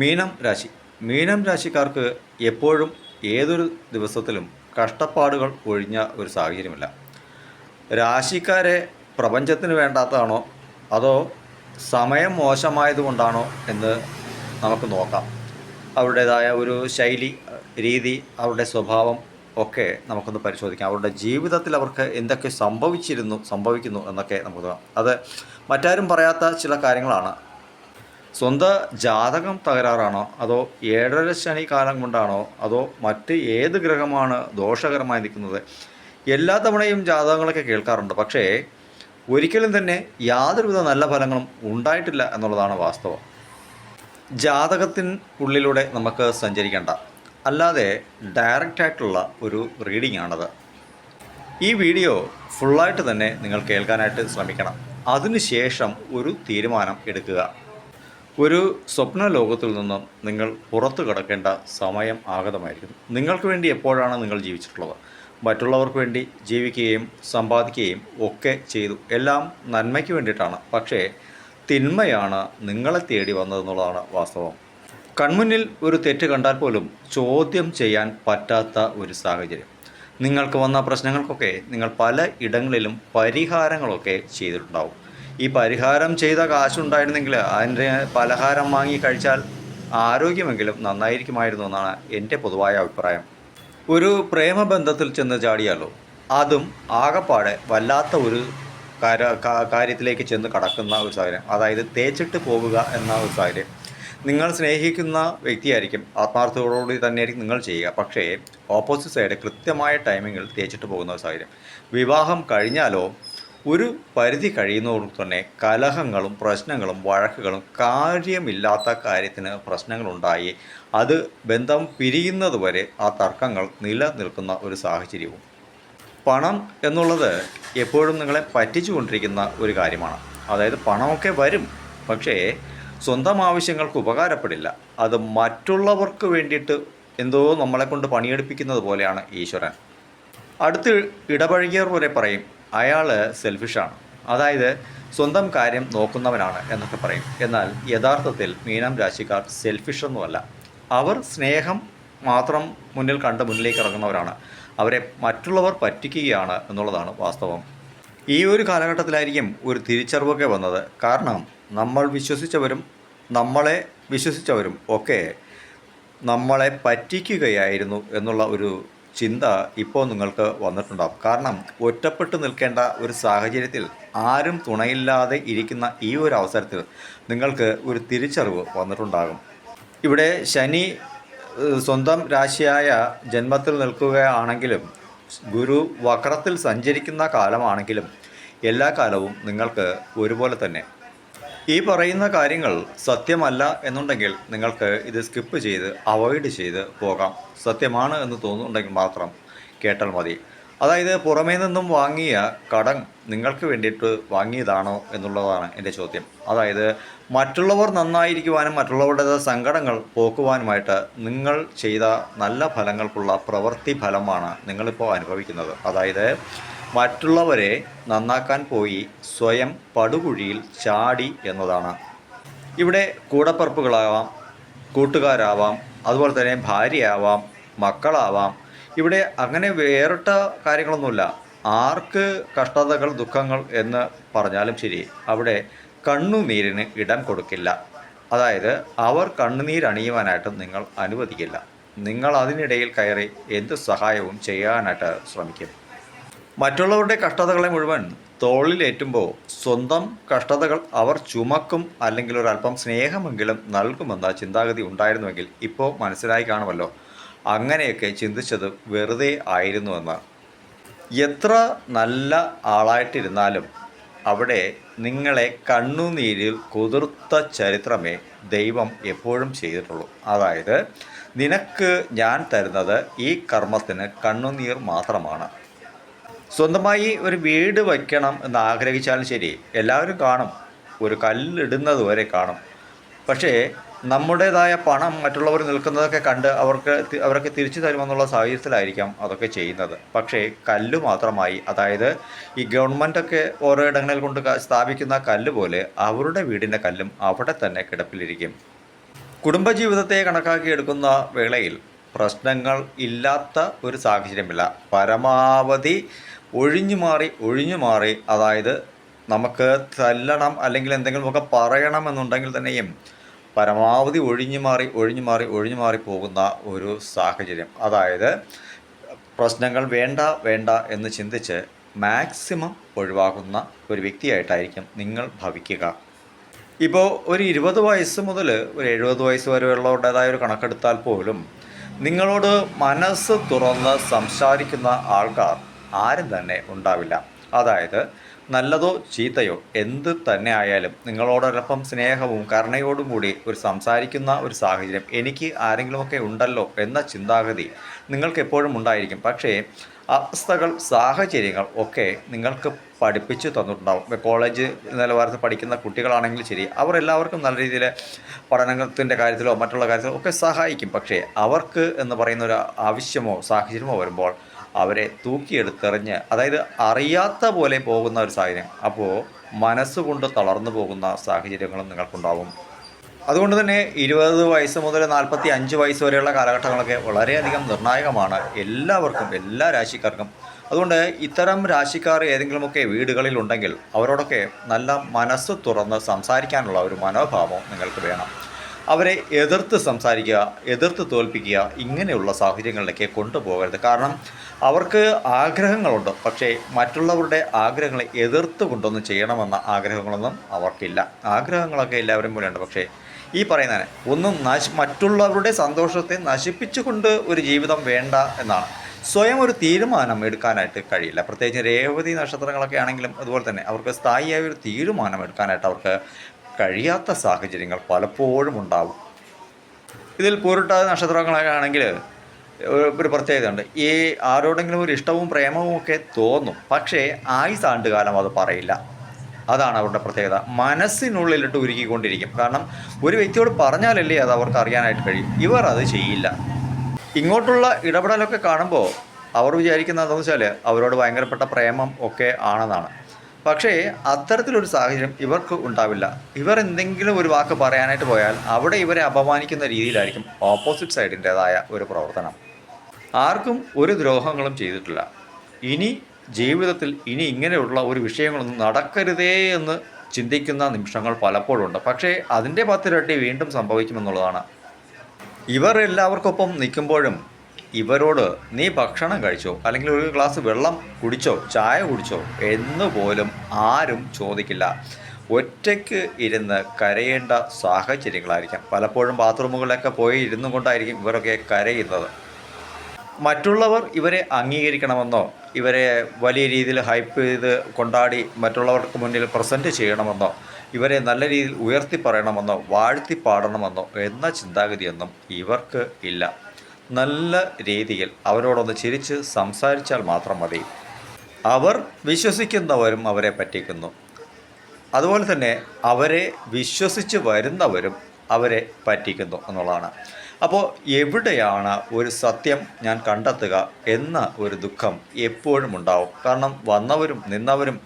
മീനം രാശി. മീനം രാശിക്കാർക്ക് എപ്പോഴും ഏതൊരു ദിവസത്തിലും കഷ്ടപ്പാടുകൾ ഒഴിഞ്ഞ ഒരു സാഹചര്യമില്ല. രാശിക്കാരെ പ്രപഞ്ചത്തിന് വേണ്ടാത്തതാണോ? അതോ സമയം മോശമായതുകൊണ്ടാണോ എന്ന് നമുക്ക് നോക്കാം. അവരുടേതായ ഒരു ശൈലി രീതി അവരുടെ സ്വഭാവം ഒക്കെ നമുക്കൊന്ന് പരിശോധിക്കാം. അവരുടെ ജീവിതത്തിൽ അവർക്ക് എന്തൊക്കെ സംഭവിച്ചിരുന്നു സംഭവിക്കുന്നു എന്നൊക്കെ നമുക്ക് അത് മറ്റാരും പറയാത്ത ചില കാര്യങ്ങളാണ്. സ്വന്തം ജാതകം തകരാറാണോ? അതോ ഏഴര ശനി കാലം കൊണ്ടാണോ? അതോ മറ്റ് ഏത് ഗ്രഹമാണ് ദോഷകരമായി നിൽക്കുന്നത്? എല്ലാ തവണയും ജാതകങ്ങളൊക്കെ കേൾക്കാറുണ്ട്. പക്ഷേ ഒരിക്കലും തന്നെ യാതൊരുവിധ നല്ല ഫലങ്ങളും ഉണ്ടായിട്ടില്ല എന്നുള്ളതാണ് വാസ്തവം. ജാതകത്തിൻ ഉള്ളിലൂടെ നമുക്ക് സഞ്ചരിക്കേണ്ട അല്ലാതെ ഡയറക്റ്റായിട്ടുള്ള ഒരു റീഡിംഗ് ആണത്. ഈ വീഡിയോ ഫുള്ളായിട്ട് തന്നെ നിങ്ങൾ കേൾക്കാനായിട്ട് ശ്രമിക്കണം. അതിനുശേഷം ഒരു തീരുമാനം എടുക്കുക. ഒരു സ്വപ്ന ലോകത്തിൽ നിന്നും നിങ്ങൾ പുറത്തു കിടക്കേണ്ട സമയം ആഗതമായിരിക്കുന്നു. നിങ്ങൾക്ക് വേണ്ടി എപ്പോഴാണ് നിങ്ങൾ ജീവിച്ചിട്ടുള്ളത്? മറ്റുള്ളവർക്ക് വേണ്ടി ജീവിക്കുകയും സമ്പാദിക്കുകയും ഒക്കെ ചെയ്തു. എല്ലാം നന്മയ്ക്ക് വേണ്ടിയിട്ടാണ്. പക്ഷേ തിന്മയാണ് നിങ്ങളെ തേടി വന്നതെന്നുള്ളതാണ് വാസ്തവം. കൺമുന്നിൽ ഒരു തെറ്റ് കണ്ടാൽ പോലും ചോദ്യം ചെയ്യാൻ പറ്റാത്ത ഒരു സാഹചര്യം. നിങ്ങൾക്ക് വന്ന പ്രശ്നങ്ങൾക്കൊക്കെ നിങ്ങൾ പല ഇടങ്ങളിലും പരിഹാരങ്ങളൊക്കെ ചെയ്തിട്ടുണ്ടാവും. ഈ പരിഹാരം ചെയ്ത കാശുണ്ടായിരുന്നെങ്കിൽ അതിന്റെ പലഹാരം വാങ്ങി കഴിച്ചാൽ ആരോഗ്യമെങ്കിലും നന്നായിരിക്കുമായിരുന്നു എന്നാണ് എന്റെ പൊതുവായ അഭിപ്രായം. ഒരു പ്രേമബന്ധത്തിൽ ചെന്ന് ചാടിയാലോ അതും ആകപ്പാടെ വല്ലാത്ത ഒരു കാര്യത്തിലേക്ക് ചെന്ന് കടക്കുന്ന ഒരു സാഹചര്യം. അതായത് തേച്ചിട്ട് പോവുക എന്ന ഒരു സാഹചര്യം. നിങ്ങൾ സ്നേഹിക്കുന്ന വ്യക്തിയായിരിക്കും ആത്മാർത്ഥതയോടുകൂടി തന്നെയായിരിക്കും നിങ്ങൾ ചെയ്യുക. പക്ഷേ ഓപ്പോസിറ്റ് സൈഡ് കൃത്യമായ ടൈമിങ്ങിൽ തേച്ചിട്ട് പോകുന്ന ഒരു സാഹചര്യം. വിവാഹം കഴിഞ്ഞാലോ ഒരു പരിധി കഴിയുന്നതോടും തന്നെ കലഹങ്ങളും പ്രശ്നങ്ങളും വഴക്കുകളും കാര്യമില്ലാത്ത കാര്യത്തിന് പ്രശ്നങ്ങളുണ്ടായി. അത് ബന്ധം പിരിയുന്നതുവരെ ആ തർക്കങ്ങൾ നിലനിൽക്കുന്ന ഒരു സാഹചര്യവും. പണം എന്നുള്ളത് എപ്പോഴും നിങ്ങളെ പറ്റിച്ചുകൊണ്ടിരിക്കുന്ന ഒരു കാര്യമാണ്. അതായത് പണമൊക്കെ വരും പക്ഷേ സ്വന്തം ആവശ്യങ്ങൾക്ക് ഉപകാരപ്പെടില്ല. അത് മറ്റുള്ളവർക്ക് വേണ്ടിയിട്ട് എന്തോ നമ്മളെ കൊണ്ട് പണിയെടുപ്പിക്കുന്നത് പോലെയാണ് ഈശ്വരൻ. അടുത്ത് ഇടപഴകിയവർ വരെ പറയും അയാൾ സെൽഫിഷാണ് അതായത് സ്വന്തം കാര്യം നോക്കുന്നവനാണ് എന്നൊക്കെ പറയും. എന്നാൽ യഥാർത്ഥത്തിൽ മീനം രാശിക്കാർ സെൽഫിഷൊന്നുമല്ല അവർ സ്നേഹം മാത്രം മുന്നിൽ കണ്ട് മുന്നിലേക്ക് ഇറങ്ങുന്നവരാണ്. അവരെ മറ്റുള്ളവർ പറ്റിക്കുകയാണ് എന്നുള്ളതാണ് വാസ്തവം. ഈ ഒരു കാലഘട്ടത്തിലായിരിക്കും ഒരു തിരിച്ചറിവൊക്കെ വന്നത്. കാരണം നമ്മൾ വിശ്വസിച്ചവരും നമ്മളെ വിശ്വസിച്ചവരും ഒക്കെ നമ്മളെ പറ്റിക്കുകയായിരുന്നു എന്നുള്ള ഒരു ചിന്ത ഇപ്പോൾ നിങ്ങൾക്ക് വന്നിട്ടുണ്ടാകും കാരണം ഒറ്റപ്പെട്ടു നിൽക്കേണ്ട ഒരു സാഹചര്യത്തിൽ ആരും തുണയില്ലാതെ ഇരിക്കുന്ന ഈ ഒരു അവസരത്തിൽ നിങ്ങൾക്ക് ഒരു തിരിച്ചറിവ് വന്നിട്ടുണ്ടാകും. ഇവിടെ ശനി സ്വന്തം രാശിയായ ജന്മത്തിൽ നിൽക്കുകയാണെങ്കിലും ഗുരു വക്രത്തിൽ സഞ്ചരിക്കുന്ന കാലമാണെങ്കിലും എല്ലാ കാലവും നിങ്ങൾക്ക് ഒരുപോലെ തന്നെ ഈ പറയുന്ന കാര്യങ്ങൾ സത്യമല്ല എന്നുണ്ടെങ്കിൽ നിങ്ങൾക്ക് ഇത് സ്കിപ്പ് ചെയ്ത് അവോയ്ഡ് ചെയ്ത് പോകാം. സത്യമാണ് എന്ന് തോന്നുന്നുണ്ടെങ്കിൽ മാത്രം കേട്ടാൽ മതി. അതായത് പുറമേ നിന്നും വാങ്ങിയ കടം നിങ്ങൾക്ക് വേണ്ടിയിട്ട് വാങ്ങിയതാണോ എന്നുള്ളതാണ് എന്റെ ചോദ്യം. അതായത് മറ്റുള്ളവർ നന്നായിരിക്കുവാനും മറ്റുള്ളവരുടെ സങ്കടങ്ങൾ പോക്കുവാനുമായിട്ട് നിങ്ങൾ ചെയ്ത നല്ല ഫലങ്ങൾക്കുള്ള പ്രവൃത്തി ഫലമാണ് നിങ്ങളിപ്പോൾ അനുഭവിക്കുന്നത്. അതായത് മറ്റുള്ളവരെ നന്നാക്കാൻ പോയി സ്വയം പടുകുഴിയിൽ ചാടി എന്നതാണ്. ഇവിടെ കൂടപ്പറപ്പുകളാവാം കൂട്ടുകാരാവാം അതുപോലെ തന്നെ ഭാര്യയാവാം മക്കളാവാം. ഇവിടെ അങ്ങനെ വേറിട്ട കാര്യങ്ങളൊന്നുമില്ല. ആർക്ക് കഷ്ടതകൾ ദുഃഖങ്ങൾ എന്ന് പറഞ്ഞാലും ശരി അവിടെ കണ്ണുനീരിന് ഇടം കൊടുക്കില്ല. അതായത് അവർ കണ്ണുനീരണിയുവാനായിട്ട് നിങ്ങൾ അനുവദിക്കില്ല. നിങ്ങൾ അതിനിടയിൽ കയറി എന്ത് സഹായവും ചെയ്യാനായിട്ട് ശ്രമിക്കും. മറ്റുള്ളവരുടെ കഷ്ടതകളെ മുഴുവൻ തോളിലേറ്റുമ്പോൾ സ്വന്തം കഷ്ടതകൾ അവർ ചുമക്കും അല്ലെങ്കിൽ ഒരല്പം സ്നേഹമെങ്കിലും നൽകുമെന്ന ചിന്താഗതി ഉണ്ടായിരുന്നുവെങ്കിൽ ഇപ്പോൾ മനസ്സിലായി കാണുമല്ലോ. അങ്ങനെയൊക്കെ ചിന്തിച്ചത് വെറുതെ ആയിരുന്നുവെന്ന് എത്ര നല്ല ആളായിട്ടിരുന്നാലും അവിടെ നിങ്ങളെ കണ്ണുനീരിൽ കുതിർത്ത ചരിത്രമേ ദൈവം എപ്പോഴും ചെയ്തിട്ടുള്ളൂ. അതായത് നിനക്ക് ഞാൻ തരുന്നത് ഈ കർമ്മത്തിന് കണ്ണുനീർ മാത്രമാണ്. സ്വന്തമായി ഒരു വീട് വയ്ക്കണം എന്ന് ആഗ്രഹിച്ചാലും ശരി എല്ലാവരും കാണും. ഒരു കല്ലിടുന്നത് വരെ കാണും. പക്ഷേ നമ്മുടേതായ പണം മറ്റുള്ളവർ നിൽക്കുന്നതൊക്കെ കണ്ട് അവർക്ക് അവർക്ക് തിരിച്ചു തരുമെന്നുള്ള സാഹചര്യത്തിലായിരിക്കാം അതൊക്കെ ചെയ്യുന്നത്. പക്ഷേ കല്ല് മാത്രമായി അതായത് ഈ ഗവൺമെന്റൊക്കെ ഓരോ ഇടങ്ങളിൽ കൊണ്ട് സ്ഥാപിക്കുന്ന കല്ല് പോലെ അവരുടെ വീടിന്റെ കല്ലും അവിടെ തന്നെ കിടപ്പിലിരിക്കും. കുടുംബജീവിതത്തെ കണക്കാക്കി എടുക്കുന്ന വേളയിൽ പ്രശ്നങ്ങൾ ഇല്ലാത്ത ഒരു സാഹചര്യമില്ല. പരമാവധി ഒഴിഞ്ഞു മാറി ഒഴിഞ്ഞു മാറി അതായത് നമുക്ക് തല്ലണം അല്ലെങ്കിൽ എന്തെങ്കിലുമൊക്കെ പറയണമെന്നുണ്ടെങ്കിൽ തന്നെയും പരമാവധി ഒഴിഞ്ഞു മാറി ഒഴിഞ്ഞു മാറി ഒഴിഞ്ഞു മാറി പോകുന്ന ഒരു സാഹചര്യം. അതായത് പ്രശ്നങ്ങൾ വേണ്ട വേണ്ട എന്ന് ചിന്തിച്ച് മാക്സിമം ഒഴിവാക്കുന്ന ഒരു വ്യക്തിയായിട്ടായിരിക്കും നിങ്ങൾ ഭവിക്കുക. ഇപ്പോൾ ഒരു ഇരുപത് വയസ്സ് മുതൽ ഒരു എഴുപത് വയസ്സ് വരെയുള്ളവരുടേതായ ഒരു കണക്കെടുത്താൽ പോലും നിങ്ങളോട് മനസ്സ് തുറന്ന് സംസാരിക്കുന്ന ആൾക്കാർ ആരും തന്നെ ഉണ്ടാവില്ല. അതായത് നല്ലതോ ചീത്തയോ എന്ത് തന്നെ ആയാലും നിങ്ങളോടൊപ്പം സ്നേഹവും കരുണയോടും കൂടി ഒരു സംസാരിക്കുന്ന ഒരു സാഹചര്യം എനിക്ക് ആരെങ്കിലുമൊക്കെ ഉണ്ടല്ലോ എന്ന ചിന്താഗതി നിങ്ങൾക്ക് എപ്പോഴും ഉണ്ടായിരിക്കും. പക്ഷേ അവസ്ഥകൾ സാഹചര്യങ്ങൾ ഒക്കെ നിങ്ങൾക്ക് പഠിപ്പിച്ചു തന്നിട്ടുണ്ടാവും. കോളേജ് നിലവാരത്തിൽ പഠിക്കുന്ന കുട്ടികളാണെങ്കിൽ ശരി അവർ എല്ലാവർക്കും നല്ല രീതിയിൽ പഠനത്തിന്റെ കാര്യത്തിലോ മറ്റുള്ള കാര്യത്തിലോ ഒക്കെ സഹായിക്കും. പക്ഷേ അവർക്ക് എന്ന് പറയുന്ന ഒരു ആവശ്യമോ സാഹചര്യമോ വരുമ്പോൾ അവരെ തൂക്കിയെടുത്തെറിഞ്ഞ് അതായത് അറിയാത്ത പോലെ പോകുന്ന ഒരു സാഹചര്യം. അപ്പോൾ മനസ്സുകൊണ്ട് തളർന്നു പോകുന്ന സാഹചര്യങ്ങളും നിങ്ങൾക്കുണ്ടാവും. അതുകൊണ്ട് തന്നെ ഇരുപത് വയസ്സ് മുതൽ നാൽപ്പത്തി അഞ്ച് വയസ്സ് വരെയുള്ള കാലഘട്ടങ്ങളൊക്കെ വളരെയധികം നിർണായകമാണ് എല്ലാവർക്കും എല്ലാ രാശിക്കാർക്കും. അതുകൊണ്ട് ഇത്തരം രാശിക്കാർ ഏതെങ്കിലുമൊക്കെ വീടുകളിൽ ഉണ്ടെങ്കിൽ അവരോടൊക്കെ നല്ല മനസ്സ് തുറന്ന് സംസാരിക്കാനുള്ള ഒരു മനോഭാവം നിങ്ങൾക്ക് വേണം. അവരെ എതിർത്ത് സംസാരിക്കുക എതിർത്ത് തോൽപ്പിക്കുക ഇങ്ങനെയുള്ള സാഹചര്യങ്ങളിലേക്ക് കൊണ്ടുപോകരുത്. കാരണം അവർക്ക് ആഗ്രഹങ്ങളുണ്ട്. പക്ഷേ മറ്റുള്ളവരുടെ ആഗ്രഹങ്ങളെ എതിർത്ത് കൊണ്ടൊന്നും ചെയ്യണമെന്ന ആഗ്രഹങ്ങളൊന്നും അവർക്കില്ല. ആഗ്രഹങ്ങളൊക്കെ എല്ലാവരും പോലെയുണ്ട്. പക്ഷേ ഈ പറയുന്നതിന് ഒന്നും നശി മറ്റുള്ളവരുടെ സന്തോഷത്തെ നശിപ്പിച്ചുകൊണ്ട് ഒരു ജീവിതം വേണ്ട എന്നാണ്. സ്വയം ഒരു തീരുമാനം എടുക്കാനായിട്ട് കഴിയില്ല. പ്രത്യേകിച്ച് രേവതി നക്ഷത്രങ്ങളൊക്കെ ആണെങ്കിലും അതുപോലെ തന്നെ അവർക്ക് സ്ഥായിയായ ഒരു തീരുമാനം എടുക്കാനായിട്ട് അവർക്ക് കഴിയാത്ത സാഹചര്യങ്ങൾ പലപ്പോഴും ഉണ്ടാവും. ഇതിൽ പൂരിട്ട നക്ഷത്രങ്ങളാണെങ്കിൽ ഒരു പ്രത്യേകതയുണ്ട്. ഈ ആരോടെങ്കിലും ഒരു ഇഷ്ടവും പ്രേമവും ഒക്കെ തോന്നും. പക്ഷേ ആയുസ് ആണ്ടുകാലം അത് പറയില്ല. അതാണ് അവരുടെ പ്രത്യേകത. മനസ്സിനുള്ളിലിട്ട് ഉരുക്കിക്കൊണ്ടിരിക്കും. കാരണം ഒരു വ്യക്തിയോട് പറഞ്ഞാലല്ലേ അത് അവർക്ക് അറിയാനായിട്ട് കഴിയും. ഇവർ അത് ചെയ്യില്ല. ഇങ്ങോട്ടുള്ള ഇടപെടലൊക്കെ കാണുമ്പോൾ അവർ വിചാരിക്കുന്നത് എന്താണെന്ന് വെച്ചാൽ അവരോട് ഭയങ്കരപ്പെട്ട പ്രേമം ഒക്കെ ആണെന്നാണ്. പക്ഷേ അത്തരത്തിലൊരു സാഹചര്യം ഇവർക്ക് ഉണ്ടാവില്ല. ഇവർ എന്തെങ്കിലും ഒരു വാക്ക് പറയാനായിട്ട് പോയാൽ അവിടെ ഇവരെ അപമാനിക്കുന്ന രീതിയിലായിരിക്കും ഓപ്പോസിറ്റ് സൈഡിന്റെതായ ഒരു പ്രവർത്തനം. ആർക്കും ഒരു ദ്രോഹങ്ങളും ചെയ്തിട്ടില്ല. ഇനി ജീവിതത്തിൽ ഇനി ഇങ്ങനെയുള്ള ഒരു വിഷയങ്ങളൊന്നും നടക്കരുതേ എന്ന് ചിന്തിക്കുന്ന നിമിഷങ്ങൾ പലപ്പോഴുണ്ട്. പക്ഷേ അതിന്റെ പത്തിരട്ടി വീണ്ടും സംഭവിക്കുമെന്നുള്ളതാണ്. ഇവർ എല്ലാവർക്കൊപ്പം നിൽക്കുമ്പോഴും ഇവരോട് നീ ഭക്ഷണം കഴിച്ചോ? അല്ലെങ്കിൽ ഒരു ഗ്ലാസ് വെള്ളം കുടിച്ചോ? ചായ കുടിച്ചോ? എന്ന് പോലും ആരും ചോദിക്കില്ല. ഒറ്റയ്ക്ക് ഇരുന്ന് കരയേണ്ട സാഹചര്യങ്ങളായിരിക്കാം. പലപ്പോഴും ബാത്റൂമുകളിലൊക്കെ പോയി ഇരുന്നും കൊണ്ടായിരിക്കും ഇവരൊക്കെ കരയുന്നത്. മറ്റുള്ളവർ ഇവരെ അംഗീകരിക്കണമെന്നോ ഇവരെ വലിയ രീതിയിൽ ഹൈപ്പ് ചെയ്ത് കൊണ്ടാടി മറ്റുള്ളവർക്ക് മുന്നിൽ പ്രസന്റ് ചെയ്യണമെന്നോ ഇവരെ നല്ല രീതിയിൽ ഉയർത്തി പറയണമെന്നോ വാഴ്ത്തി പാടണമെന്നോ എന്ന ചിന്താഗതിയൊന്നും ഇവർക്ക് ഇല്ല. നല്ല രീതിയിൽ അവരോടൊന്ന് ചിരിച്ച് സംസാരിച്ചാൽ മാത്രം മതി. അവർ വിശ്വസിക്കുന്നവരും അവരെ പറ്റിക്കുന്നു. അതുപോലെ തന്നെ അവരെ വിശ്വസിച്ച് വരുന്നവരും അവരെ പറ്റിക്കുന്നു എന്നുള്ളതാണ്. അപ്പോൾ എവിടെയാണ് ഒരു സത്യം ഞാൻ കണ്ടെത്തുക എന്ന ഒരു ദുഃഖം എപ്പോഴും ഉണ്ടാവും. കാരണം വന്നവരും നിന്നവരും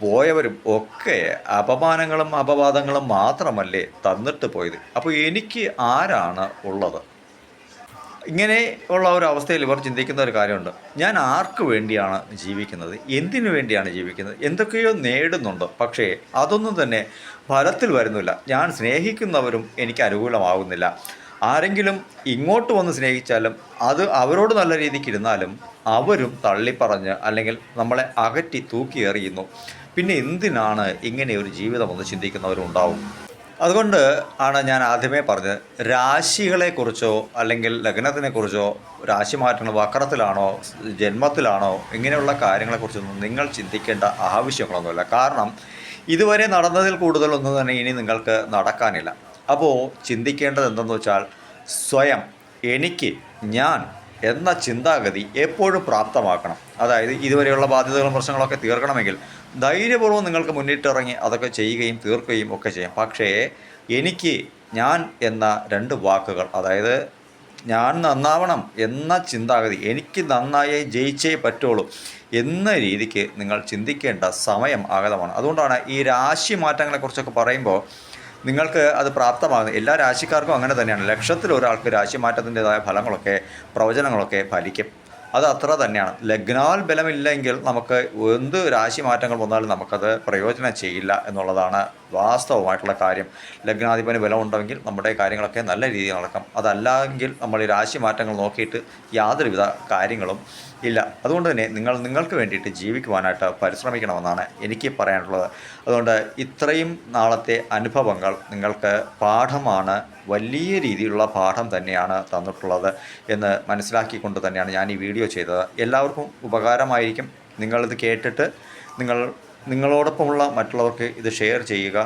പോയവരും ഒക്കെ അപമാനങ്ങളും അപവാദങ്ങളും മാത്രമല്ലേ തന്നിട്ട് പോയത്. അപ്പോൾ എനിക്ക് ആരാണ് ഉള്ളത്? ഇങ്ങനെ ഉള്ള ഒരു അവസ്ഥയിൽ ഇവർ ചിന്തിക്കുന്ന ഒരു കാര്യമുണ്ട്. ഞാൻ ആർക്ക് വേണ്ടിയാണ് ജീവിക്കുന്നത്? എന്തിനു വേണ്ടിയാണ് ജീവിക്കുന്നത്? എന്തൊക്കെയോ നേടുന്നുണ്ട്. പക്ഷേ അതൊന്നും തന്നെ ഫലത്തിൽ വരുന്നില്ല. ഞാൻ സ്നേഹിക്കുന്നവരും എനിക്ക് അനുകൂലമാകുന്നില്ല ആരെങ്കിലും ഇങ്ങോട്ട് വന്ന് സ്നേഹിച്ചാലും അത് അവരോട് നല്ല രീതിക്ക് ഇരുന്നാലും അവരും തള്ളിപ്പറഞ്ഞ് അല്ലെങ്കിൽ നമ്മളെ അകറ്റി തൂക്കി എറിയുന്നു പിന്നെ എന്തിനാണ് ഇങ്ങനെ ഒരു ജീവിതം ഒന്ന് ചിന്തിക്കുന്നവരും ഉണ്ടാവും? അതുകൊണ്ട് ആണ് ഞാൻ ആദ്യമേ പറഞ്ഞത് രാശികളെക്കുറിച്ചോ അല്ലെങ്കിൽ ലഗ്നത്തിനെക്കുറിച്ചോ രാശി മാറ്റങ്ങൾ വക്രത്തിലാണോ ജന്മത്തിലാണോ ഇങ്ങനെയുള്ള കാര്യങ്ങളെക്കുറിച്ചൊന്നും നിങ്ങൾ ചിന്തിക്കേണ്ട ആവശ്യങ്ങളൊന്നുമില്ല. കാരണം ഇതുവരെ നടന്നതിൽ കൂടുതലൊന്നും തന്നെ ഇനി നിങ്ങൾക്ക് നടക്കാനില്ല. അപ്പോൾ ചിന്തിക്കേണ്ടത് എന്തെന്ന് വെച്ചാൽ സ്വയം എനിക്ക് ഞാൻ എന്ന ചിന്താഗതി എപ്പോഴും പ്രാപ്തമാക്കണം. അതായത് ഇതുവരെയുള്ള ബാധ്യതകളും പ്രശ്നങ്ങളൊക്കെ തീർക്കണമെങ്കിൽ ധൈര്യപൂർവം നിങ്ങൾക്ക് മുന്നിട്ടിറങ്ങി അതൊക്കെ ചെയ്യുകയും തീർക്കുകയും ഒക്കെ ചെയ്യാം. പക്ഷേ എനിക്ക് ഞാൻ എന്ന രണ്ട് വാക്കുകൾ അതായത് ഞാൻ നന്നാവണം എന്ന ചിന്താഗതി എനിക്ക് നന്നായി ജയിച്ചേ പറ്റുള്ളൂ എന്ന രീതിക്ക് നിങ്ങൾ ചിന്തിക്കേണ്ട സമയം ആഗതമാണ്. അതുകൊണ്ടാണ് ഈ രാശി മാറ്റങ്ങളെക്കുറിച്ചൊക്കെ പറയുമ്പോൾ നിങ്ങൾക്ക് അത് പ്രാപ്തമാകുന്നത് എല്ലാ രാശിക്കാർക്കും അങ്ങനെ തന്നെയാണ്. ലക്ഷത്തിൽ ഒരാൾക്ക് രാശി മാറ്റത്തിന്റെതായ ഫലങ്ങളൊക്കെ പ്രവചനങ്ങളൊക്കെ ഫലിക്കും. അത് അത്ര തന്നെയാണ്. ലഗ്നാൽ ബലമില്ലെങ്കിൽ നമുക്ക് എന്ത് രാശി മാറ്റങ്ങൾ വന്നാലും നമുക്കത് പ്രയോജനം ചെയ്യില്ല എന്നുള്ളതാണ് വാസ്തവമായിട്ടുള്ള കാര്യം. ലഗ്നാധിപന് ബലം ഉണ്ടെങ്കിൽ നമ്മുടെ കാര്യങ്ങളൊക്കെ നല്ല രീതിയിൽ നടക്കും. അതല്ലെങ്കിൽ നമ്മൾ ഈ രാശി മാറ്റങ്ങൾ നോക്കിയിട്ട് യാതൊരുവിധ കാര്യങ്ങളും ഇല്ല. അതുകൊണ്ട് തന്നെ നിങ്ങൾ നിങ്ങൾക്ക് വേണ്ടിയിട്ട് ജീവിക്കുവാനായിട്ട് പരിശ്രമിക്കണമെന്നാണ് എനിക്ക് പറയാനുള്ളത്. അതുകൊണ്ട് ഇത്രയും നാളത്തെ അനുഭവങ്ങൾ നിങ്ങൾക്ക് പാഠമാണ് വലിയ രീതിയിലുള്ള പാഠം തന്നെയാണ് തന്നിട്ടുള്ളത് എന്ന് മനസ്സിലാക്കിക്കൊണ്ട് തന്നെയാണ് ഞാൻ ഈ വീഡിയോ ചെയ്തത്. എല്ലാവർക്കും ഉപകാരമായിരിക്കും. നിങ്ങളിത് കേട്ടിട്ട് നിങ്ങൾ നിങ്ങളോടൊപ്പമുള്ള മറ്റുള്ളവർക്ക് ഇത് ഷെയർ ചെയ്യുക.